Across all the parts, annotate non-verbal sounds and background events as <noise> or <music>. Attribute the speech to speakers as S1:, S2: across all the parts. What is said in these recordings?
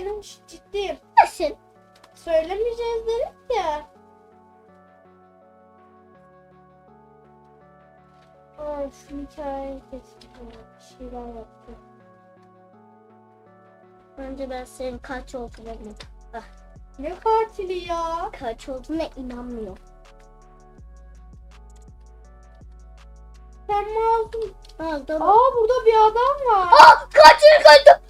S1: söyleyelim ciddiyim.
S2: Nasıl?
S1: Söylemeyeceğiz dedik ya. Aa şu hikayeyi kesin. Bir şeyler yaptı.
S2: Bence ben senin kaç olduğunu
S1: Ne katili ya?
S2: kaç olduğuna inanmıyorum. Ha, tamam.
S1: Aa burada bir adam var.
S2: Aa katil katil.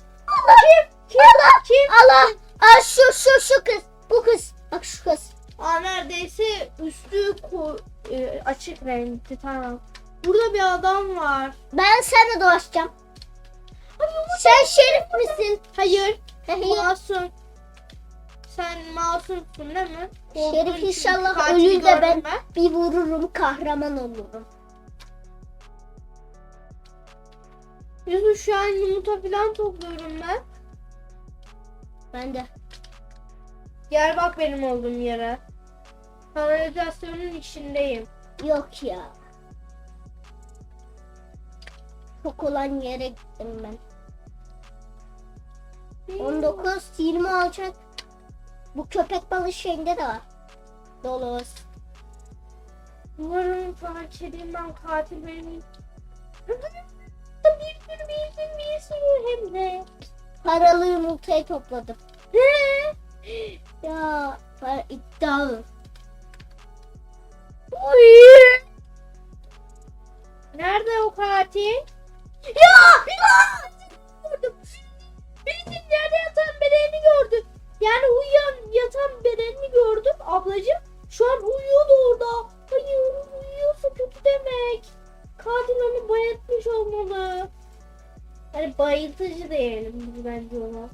S1: Kim? Kim? Kim?
S2: Allah. Aa şu şu şu kız. Bu kız. Bak şu kız.
S1: Aa neredeyse üstü ko- e, açık renkli tamam. Burada bir adam var.
S2: Ben seninle dolaşacağım. Sen şerif misin?
S1: Hayır.
S2: Hayır.
S1: Masum. Sen masumsun değil mi?
S2: Şerif
S1: Korktuğun için
S2: inşallah
S1: katili
S2: ölür de ben
S1: gördüm
S2: bir vururum kahraman olurum.
S1: Yusuf şu an yumurta falan topluyorum ben.
S2: Ben de.
S1: Gel bak benim olduğum yere. Kanalizasyonun içindeyim.
S2: Yok ya. Çok olan yere gittim ben. 19, 20 olacak. Bu köpek balığı şeyinde de var. Dolos.
S1: Umarım ben katil benim. <laughs> bir sürü bir sürü bir sürü hem de.
S2: Paralı yumurtayı topladım. Ya para iddialı.
S1: Uy! Nerede o katil? Ya! Ya! Gördüm. Birinin yatan bedenini gördüm. Yani uyuyan yatan bedenini gördüm ablacığım. Şu an uyuyordu orada. Hayır uyuyorsa kötü demek. Katil onu bayıltmış olmalı. Hani bayıltıcı diyelim biz bence ona.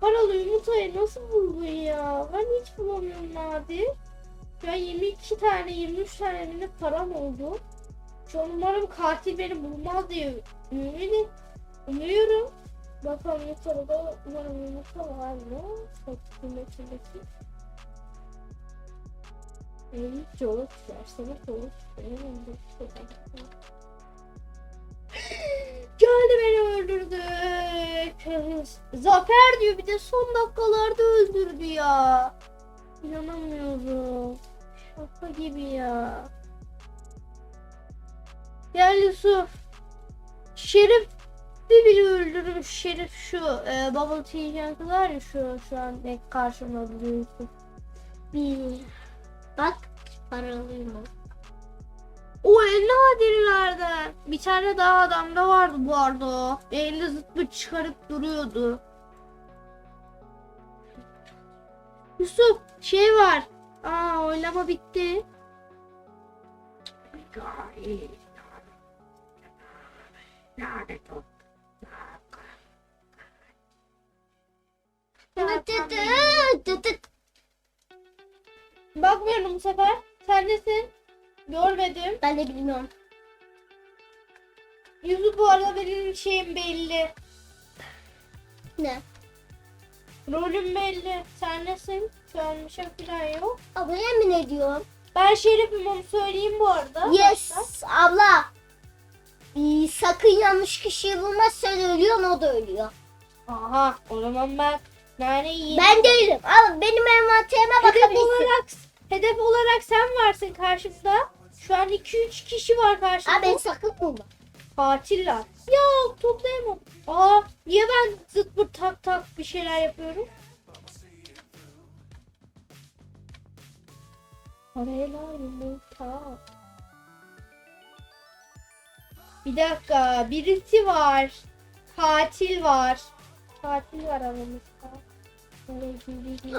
S1: Paralı yumurtayı nasıl buldun ya? Ben hiç bulamıyorum Nadir. Ya 22 tane 23 tane mi param oldu. Şu umarım katil beni bulmaz diye ümidi, umuyorum. Bakalım yukarıda umarım yumurta var mı? Bakayım içindeki. Versene çoluk. Benim önümde çoluk. Geldi beni öldürdü. Zafer diyor bir de son dakikalarda öldürdü ya. İnanamıyorum. Şaka gibi ya. Gel Yusuf. Şerif bir biri öldürmüş. Şerif şu e, Bubble Tea var ya şu şu an karşımda duruyor Yusuf.
S2: Bir. Bak paralı yumurta.
S1: O en nadirlerden. Bir tane daha adamda vardı bu arada o. Elinde zıttı çıkarıp duruyordu. Yusuf şey var. Aa oynama bitti. Bakmıyorum bu sefer. Sen nesin? Görmedim.
S2: Ben de bilmiyorum.
S1: Yusuf bu arada benim şeyim belli.
S2: Ne?
S1: Rolüm belli. Sen nesin? Şey falan yok.
S2: Abla yemin ediyorum.
S1: Ben Şerif'im onu söyleyeyim bu arada.
S2: Yes abla. Ee, sakın yanlış kişiyi bulmazsan ölüyorsun o da ölüyor.
S1: Aha o zaman ben nane yiyeyim.
S2: Ben değilim. Al benim envanterime bakabilirsin.
S1: olarak, hedef olarak sen varsın karşımda. Şu an 2-3 kişi var karşımda.
S2: Abi sakın bulma.
S1: Katiller. Ya toplayamam. Aa niye ben zıt pırt tak tak bir şeyler yapıyorum? Parayla yumurta. Bir dakika birisi var. Katil var. Katil var aramızda. Böyle gibi.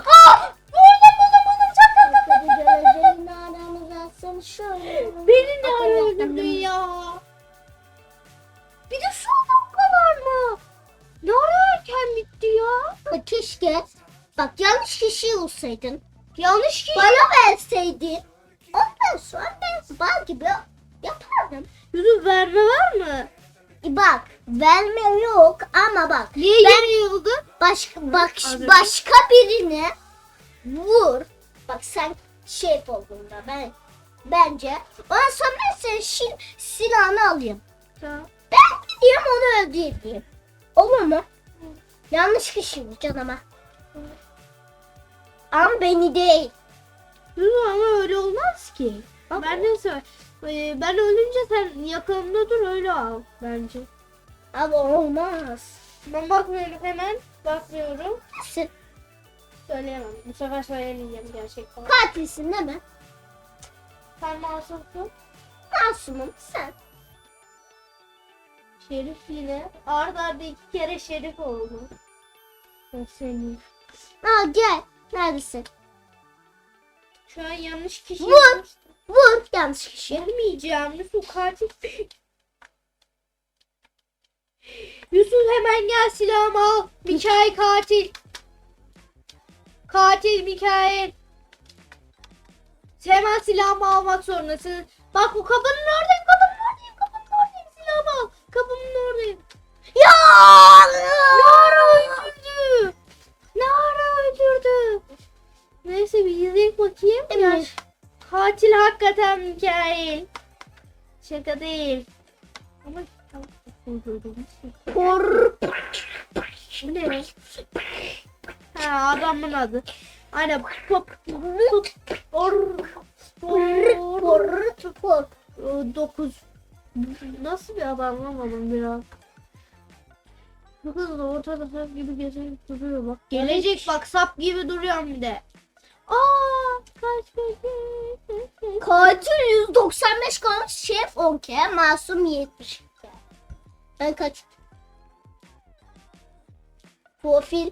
S2: Tabii gözlerin aramıza sen şöyle.
S1: Beni ne ara öldürdün ya? Bir de şu dakikalar mı? Ne ara erken bitti ya?
S2: Bak keşke. Bak yanlış kişiyi bulsaydın.
S1: Yanlış ki.
S2: Bana verseydin. Ondan sonra ben bal gibi yapardım.
S1: Yusuf verme var mı?
S2: E Bak verme yok ama bak.
S1: Niye
S2: ben
S1: yıldı?
S2: başka bak başka birine vur. Bak sen şey olduğunda ben bence ondan sonra ben senin şil, silahını alayım.
S1: Tamam.
S2: Ben gideyim onu öldüreyim. Olur mu? Yanlış kişi vuracaksın ama. Ama beni değil.
S1: Dur ama öyle olmaz ki. Ben de söyle. Ben ölünce sen yakınımda dur öyle al bence.
S2: Ama olmaz.
S1: Ben bakmıyorum hemen. Bakmıyorum.
S2: Nasıl?
S1: Söyleyemem. Bu sefer söyleyemeyeceğim gerçekten.
S2: Katilsin değil mi?
S1: Sen masumsun.
S2: Masumum sen.
S1: Şerif yine. Arda arda iki kere şerif oldu. Ben seni.
S2: Aa gel. Neredesin?
S1: Şu an yanlış kişi.
S2: Vur. Vur yanlış kişi.
S1: Vurmayacağım. Yusuf katil. Yusuf hemen gel silahımı al. Mikail katil. Katil Mikail. Hemen silahımı almak zorundasın. Bak bu kapının oradayım, kapının oradayım, kapının oradayım. Silahımı al. Kapının oradayım.
S2: Ya!
S1: Nara öldürdü. Nara öldürdü. Neyse bir izleyip bakayım.
S2: Evet.
S1: Katil hakikaten Mikail. Şaka değil. Ama. Bu ne? Adamın adı. Aynen.
S2: Kor.
S1: 9. Nasıl bir adam anlamadım biraz. Kız da ortada sap gibi gezip duruyor bak. Gelecek bak sap gibi duruyor bir de. Aa kaç, kaç.
S2: Katil 195 kalmış. Şef 10k. Masum 70 Ben kaç? Profil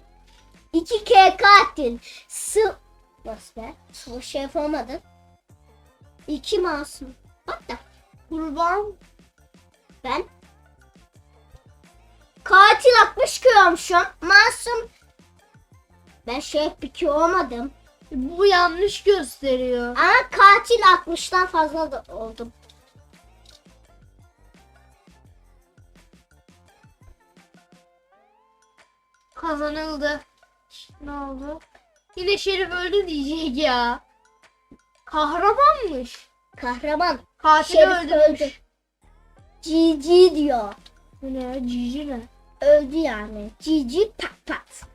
S2: 2k katil. Sı... Nasıl be? Sıvı şef olmadın. 2 masum. Hatta
S1: Kurban.
S2: ben Katil 60 kiloymuşum. Masum. Ben şef bir ki olmadım.
S1: Bu yanlış gösteriyor.
S2: Ama katil 60'tan fazla da oldum.
S1: Kazanıldı. Ne oldu? Yine Şerif öldü diyecek ya. Kahramanmış.
S2: Kahraman.
S1: Katil
S2: Şerif
S1: öldürmüş.
S2: öldü. GG diyor.
S1: Bu ne? Cici ne?
S2: Öldü yani. GG pat pat.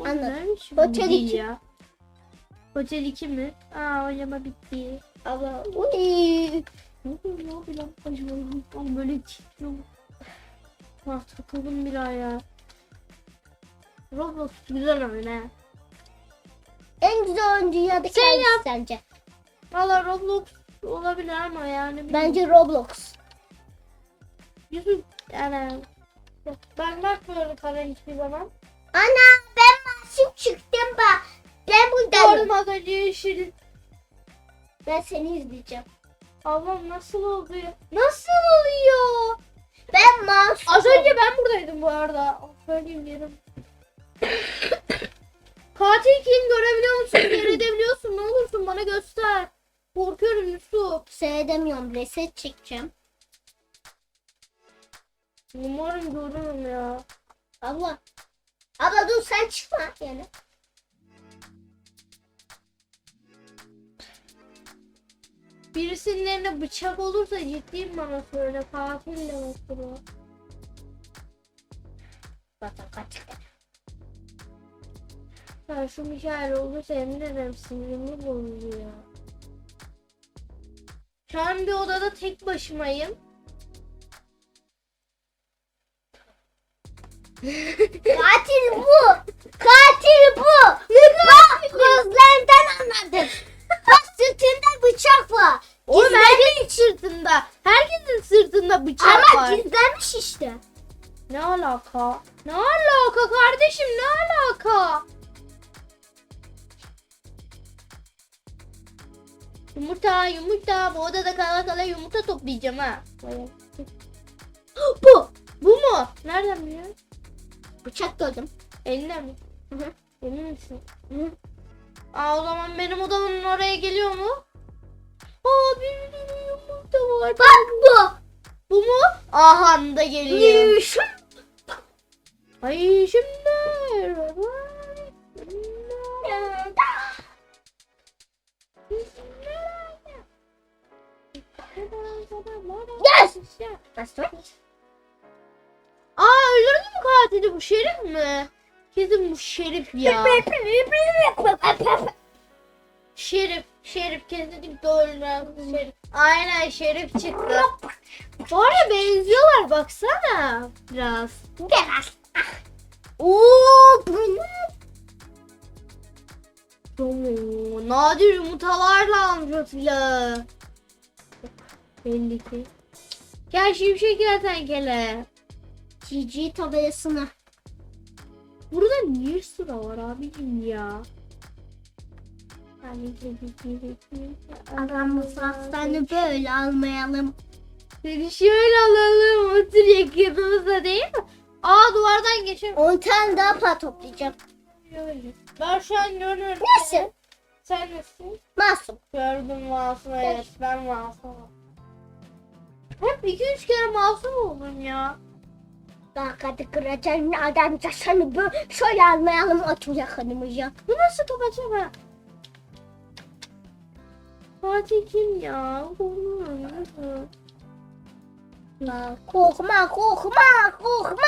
S2: Anladım.
S1: neymiş bu
S2: Otel
S1: değil
S2: iki.
S1: ya? Otel 2 mi? Aa oynama bitti.
S2: Ama uy.
S1: Ne oluyor ya bir lan böyle titriyor. Ah takıldım bir ay ya. Roblox güzel oyun ha.
S2: En güzel oyun dünyadaki
S1: Sen
S2: hangisi
S1: yap.
S2: sence?
S1: Valla Roblox olabilir ama yani. bilmiyorum.
S2: Bence Roblox.
S1: Yusuf yani. Ben bakmıyorum sana hiçbir zaman.
S2: Ana ben masum çıktım bak. Ben buradayım.
S1: Gördüm az önce yeşil.
S2: Ben seni izleyeceğim.
S1: Allah'ım nasıl oldu ya? Nasıl oluyor?
S2: Ben masum.
S1: Az önce ben buradaydım bu arada. Söyleyeyim yerim. Katil kim görebiliyor musun? Seyredebiliyorsun. Ne olursun bana göster. Korkuyorum Yusuf.
S2: Seyredemiyorum. Reset çekeceğim.
S1: Umarım görürüm ya.
S2: Abla. Abla dur sen çıkma yani.
S1: Birisinin eline bıçak olursa ciddiyim bana söyle. Katil demektir o.
S2: Zaten kaçtı.
S1: Ya şu Mikael olursa emin ederim sinirimi bozuyor ya. Şu an bir odada tek başımayım. <laughs>
S2: Katil bu. Katil bu. Bak gözlerinden anladım. Bak sırtında bıçak var.
S1: Oğlum herkesin sırtında. Herkesin sırtında bıçak
S2: Ama
S1: var.
S2: gizlenmiş işte.
S1: Ne alaka? Ne alaka kardeşim ne alaka? Yumurta yumurta bu odada kala kala yumurta toplayacağım ha. <gasps>
S2: Bu.
S1: Bu mu? Nereden biliyorsun?
S2: Bıçak gördüm.
S1: Eline mi?
S2: Hı hı.
S1: Emin misin?
S2: Hı.
S1: Aa o zaman benim odamın oraya geliyor mu? Aa bir sürü yumurta var.
S2: Bak bu.
S1: Bu mu? Aha da geliyor. Ay şimdi.
S2: Yes! Nasıl?
S1: Aa öldürdü mü katili bu şerif mi? Kesin bu şerif ya. şerif, şerif kesinlikle öldüren şerif. Aynen şerif çıktı. Var ya benziyorlar baksana biraz.
S2: Biraz.
S1: Oo
S2: Bu ne?
S1: Oo, nadir yumurtalarla o silahı. Belli ki. Gel şimşek kertenkele.
S2: GG tabelasını.
S1: Burada niye sıra var abicim ya?
S2: Aramız hastanı böyle almayalım.
S1: Seni şöyle alalım otur yakınımızda değil mi? Aa duvardan geçelim.
S2: 10 tane daha para toplayacağım.
S1: Ben şu an görüyorum.
S2: Nasıl?
S1: Sen nasılsın?
S2: Masum.
S1: Gördüm masum evet ben masumum. Hep iki üç kere masum oldum ya.
S2: Bak hadi kıracağım adam seni böyle şöyle almayalım otur yakınımıza.
S1: Bu nasıl kapatacağım ben? Fatih kim ya? Korkuyorum.
S2: Ya, Korkma korkma korkma.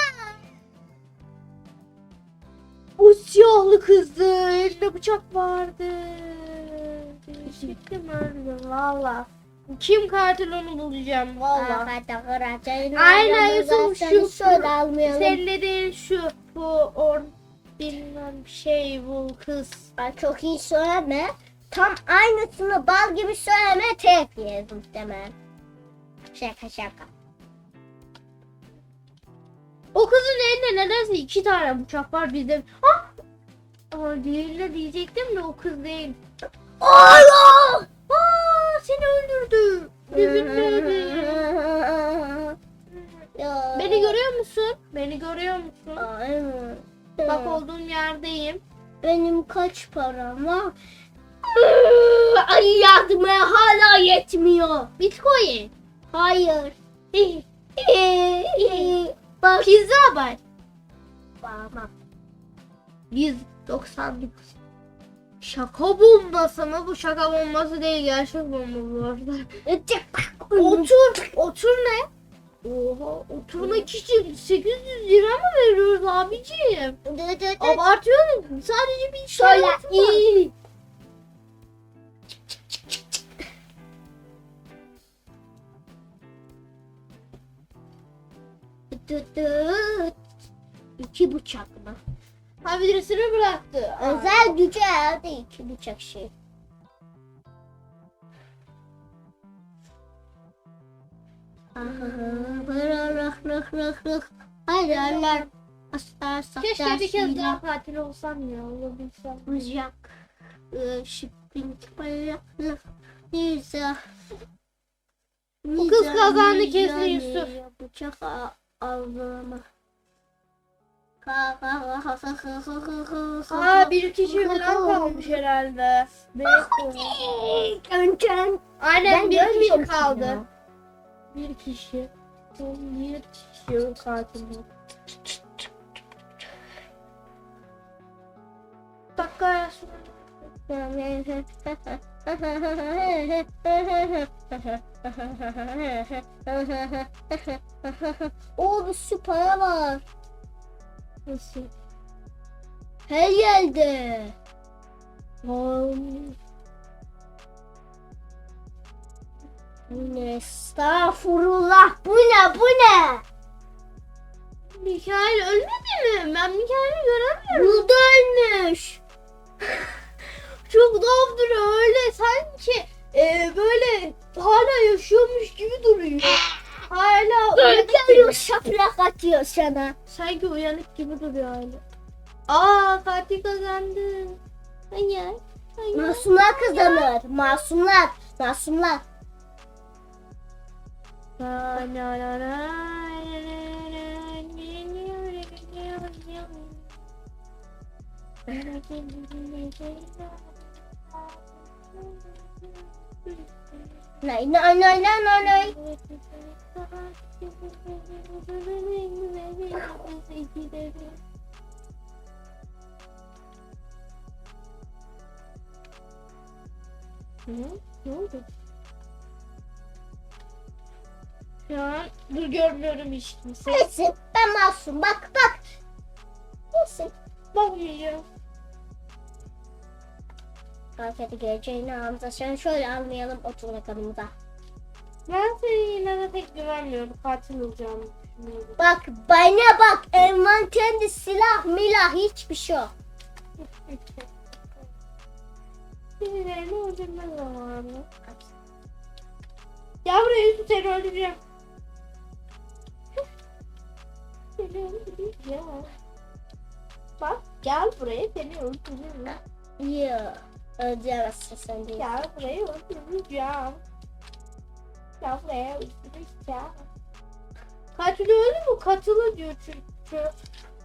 S1: O siyahlı kızdı. Elinde bıçak vardı. Şükür öldüm valla. Kim katil onu bulacağım
S2: Valla.
S1: Aynen, Yusuf, şu-
S2: almayalım.
S1: Seninle değil şu bu or bilmem şey bu kız.
S2: Ben çok iyi söyleme. Tam aynısını bal gibi söyleme tek yedim demem. Şaka şaka.
S1: O kızın elinde nedense iki tane bıçak var bizde. Ah! Aa, diğerine diyecektim de o kız değil.
S2: Allah!
S1: Aa, seni öldürdü. Beni görüyor musun? Beni görüyor musun?
S2: Aynen.
S1: Bak olduğum yerdeyim.
S2: Benim kaç param var? <laughs> Ay yardıma hala yetmiyor.
S1: Bitcoin.
S2: Hayır. <laughs> Bak.
S1: Pizza var.
S2: Bak.
S1: 199. Şaka bombası mı? Bu şaka bombası değil. Gerçek bomba bu arada. Otur. Otur ne? Oha oturmak için 800 lira mı veriyoruz abiciğim? Abartıyorum. Sadece bir şey var.
S2: İki bıçak mı?
S1: Ha birisini bıraktı.
S2: Özel gücü herhalde iki bıçak şey. Hadi Allah. Asla
S1: Keşke bir kez daha katil olsam ya. Olabilsem.
S2: Bıçak. Şıkkın bayraklı. Nisa.
S1: Bu kız kazandı kesin Yusuf.
S2: Bıçak alma.
S1: Aa bir <laughs> kişi falan kalmış herhalde.
S2: Önce
S1: Aynen
S2: Ben
S1: bir kişi kaldı.
S2: ya.
S1: Bir kişi. <laughs> Bir kişi katil. Dakika
S2: o bir sürü para var.
S1: Nasıl?
S2: Her yerde. Estağfurullah. Bu ne bu ne?
S1: Mikael ölmedi mi? Ben Mikael'i göremiyorum.
S2: Burada ölmüş. <laughs>
S1: Çok tuhaf duruyor öyle sanki e, böyle hala yaşıyormuş gibi duruyor. Uyanık
S2: Görüyor şaplak atıyor sana.
S1: Sanki uyanık gibi duruyor hala. Aa Fatih kazandı. Hayır. Hayır.
S2: Masumlar kazanır. Masumlar. Masumlar.
S1: Na, na, na, na.
S2: Nay nay nay nay nay nay.
S1: Hı? Ne oldu? yıldır görmüyorum hiç kimse.
S2: Kesin ben masum bak bak. Kesin.
S1: Bakmayacağım.
S2: Afiyet geleceğini anımıza. Şöyle almayalım otur bakalımıza.
S1: Ben senin yine de pek güvenmiyorum. Katil olacağını düşünüyorum.
S2: Bak bana bak envanterde silah milah hiçbir şey yok.
S1: Birilerini öldürme zamanı. Gel buraya Yusuf seni öldüreceğim. Seni öldüreceğim. Bak gel buraya seni öldüreceğim.
S2: Yok. Öldüremezsin sen değil.
S1: Gel buraya öldüreceğim. Gel buraya öldüreceğim. Katil? Katılı diyor çünkü.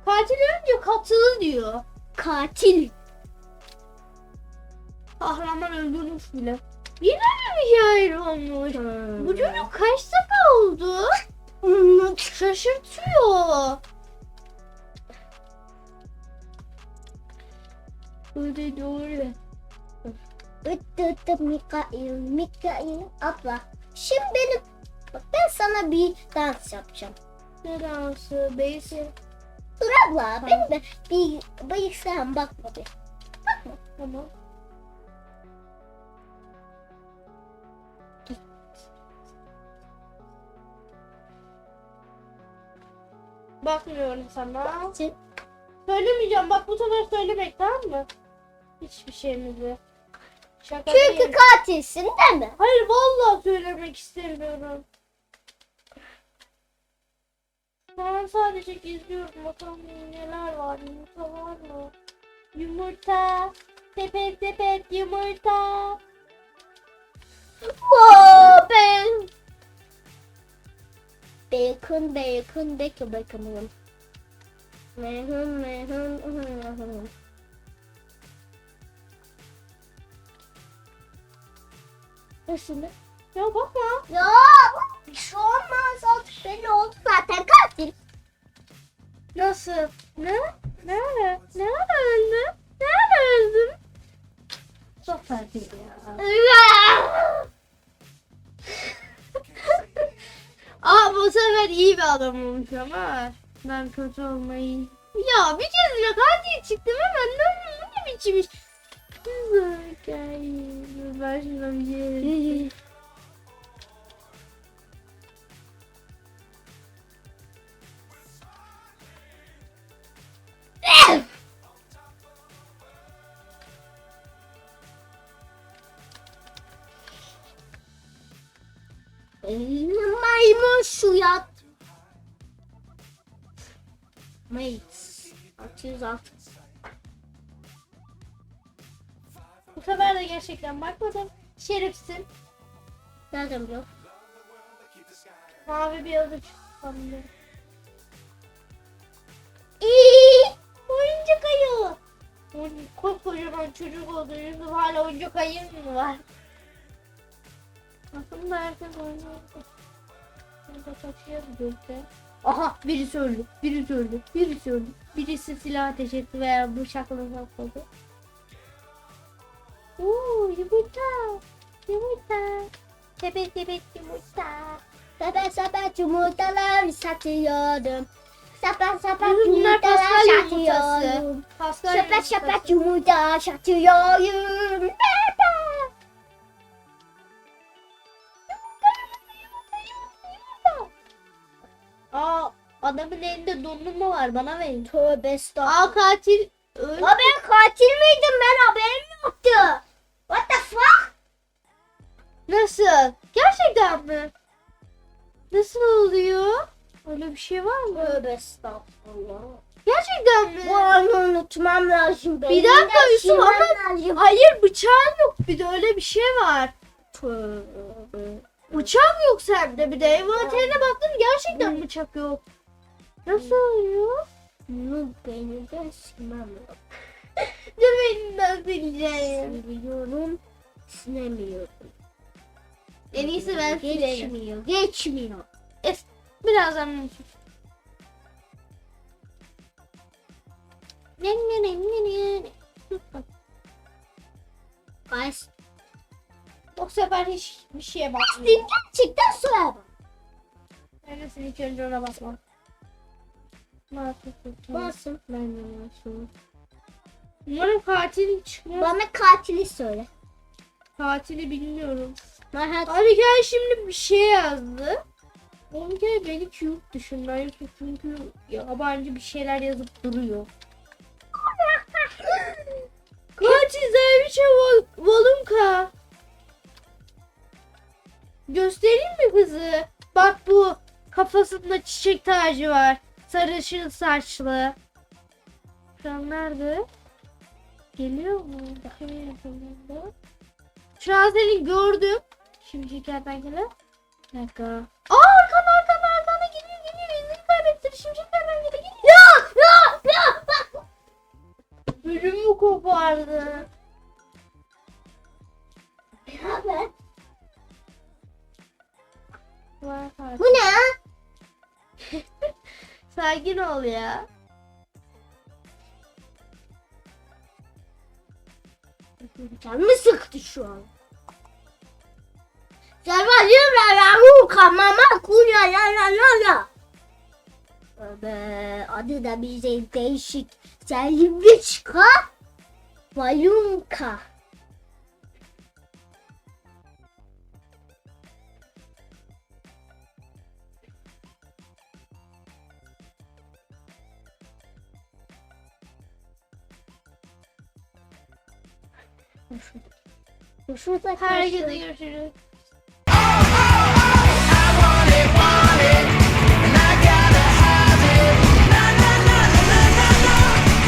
S1: Katil ölünce katılı diyor.
S2: Katil.
S1: Kahraman öldürmüş bile. Yine mi hikaye olmuş? Bu çocuk kaç dakika oldu? Şaşırtıyor. Öyle doğru.
S2: Öttü öttü Mikail, Mikail abla. Şimdi benim, bak ben sana bir dans yapacağım.
S1: Ne dansı? Beysi.
S2: Dur abla, benim de bir bilgisayarım bakma bir.
S1: Tamam. Bakmıyorum sana. Söylemeyeceğim. Bak bu sefer söylemek tamam mı? Hiçbir şeyimizi. Şaka
S2: Çünkü
S1: değil.
S2: katilsin değil mi?
S1: Hayır vallahi söylemek istemiyorum. Ben sadece izliyorum bakalım neler var. Yumurta var mı? Yumurta. Sepet sepet yumurta.
S2: Oo, ben. Bacon, bacon, bacon, bacon. Mehun, mehun, mehun. Nasıl?
S1: Ya bakma.
S2: Ya bir şey olmaz. Artık belli oldu zaten katil.
S1: Nasıl? Ne? Nerede? Nerede öldün? Nerede öldün? Çok farklı ya. <laughs> Aa bu sefer iyi bir adam olmuş ama ben kötü olmayı. Ya bir kez bile katil çıktım hemen ne, ne biçim iş. Güzel Ben şuna bir şey.
S2: Maymun şu yat. Mate. 606.
S1: gerçekten bakmadım. Şerifsin.
S2: Nereden biliyor?
S1: Mavi bir adı çıktı.
S2: İyi.
S1: Oyuncak ayı. Koskocaman çocuk oldu. Yusuf hala oyuncak ayı mı var? Aslında herkes oynuyor. Burada taşıyor gözde. Aha birisi öldü. Birisi öldü. Birisi öldü. Birisi silah ateş etti veya bıçakla sapladı. Oo yumurta. Yumurta. Sepet sepet yumurta.
S2: Sepet sepet yumurtalar satıyorum. Sepet sepet
S1: Bunlar
S2: yumurtalar
S1: Pascal yumurtası.
S2: satıyorum.
S1: Pascal
S2: Sepet
S1: yumurtası.
S2: sepet yumurta satıyorum. Bebe.
S1: Aa adamın elinde dondurma var bana verin.
S2: Tövbe estağfurullah.
S1: Aa katil öldü.
S2: Ben katil miydim ben haberim yoktu. What the fuck?
S1: Nasıl? Gerçekten mi? Nasıl oluyor? Öyle bir şey var mı?
S2: Tövbe estağfurullah.
S1: Gerçekten
S2: Bu
S1: mi?
S2: anı unutmam lazım.
S1: Bir dakika
S2: Beynimden
S1: Yusuf
S2: silmem
S1: ama-
S2: lazım.
S1: Hayır bıçağın yok. Bir de öyle bir şey var.
S2: Tövbe.
S1: Bıçak yok sende bir de. Envanterine baktım gerçekten bıçak yok. Nasıl oluyor?
S2: Bunu beynimden silmem lazım.
S1: Dur benim nasıl bileceğim.
S2: Siliyorum. Silemiyorum.
S1: En iyisi ben sileyim.
S2: Geçmiyor. Geçmiyor.
S1: Es Birazdan. Ne ne ne ne ne.
S2: Guys.
S1: Bu sefer hiç bir şeye bakmıyorum.
S2: Gerçekten söyle bak.
S1: Neredesin ilk önce ona basma. Yapıyorsun?
S2: Basın.
S1: Ben de basıyorum. Umarım katil çıkmaz.
S2: Bana katili söyle.
S1: Katili bilmiyorum.
S2: Merhat.
S1: Abi gel şimdi bir şey yazdı. Onun kere beni cute düşündü. Çünkü yabancı bir şeyler yazıp duruyor. <laughs> Katil Zerviçe Vol Volunka. Göstereyim mi kızı? Bak bu kafasında çiçek tacı var. Sarışın saçlı. Şu an nerede? Geliyor mu? Bakayım yakınında. Şu an seni gördüm. Şimdi şekerden Bir dakika. Aa arkana arkana arkana geliyor geliyor. İzini kaybettir. Şimdi şekerden geliyor. Ya ya ya. Bölümü kopardı.
S2: Bu ne? <laughs>
S1: Sakin ol ya.
S2: Canımı sıktı şu an. Servacım la la kamama kuya la la la la. Be, adı da bize değişik. Selviçka Valunka. 他
S1: 的意思就是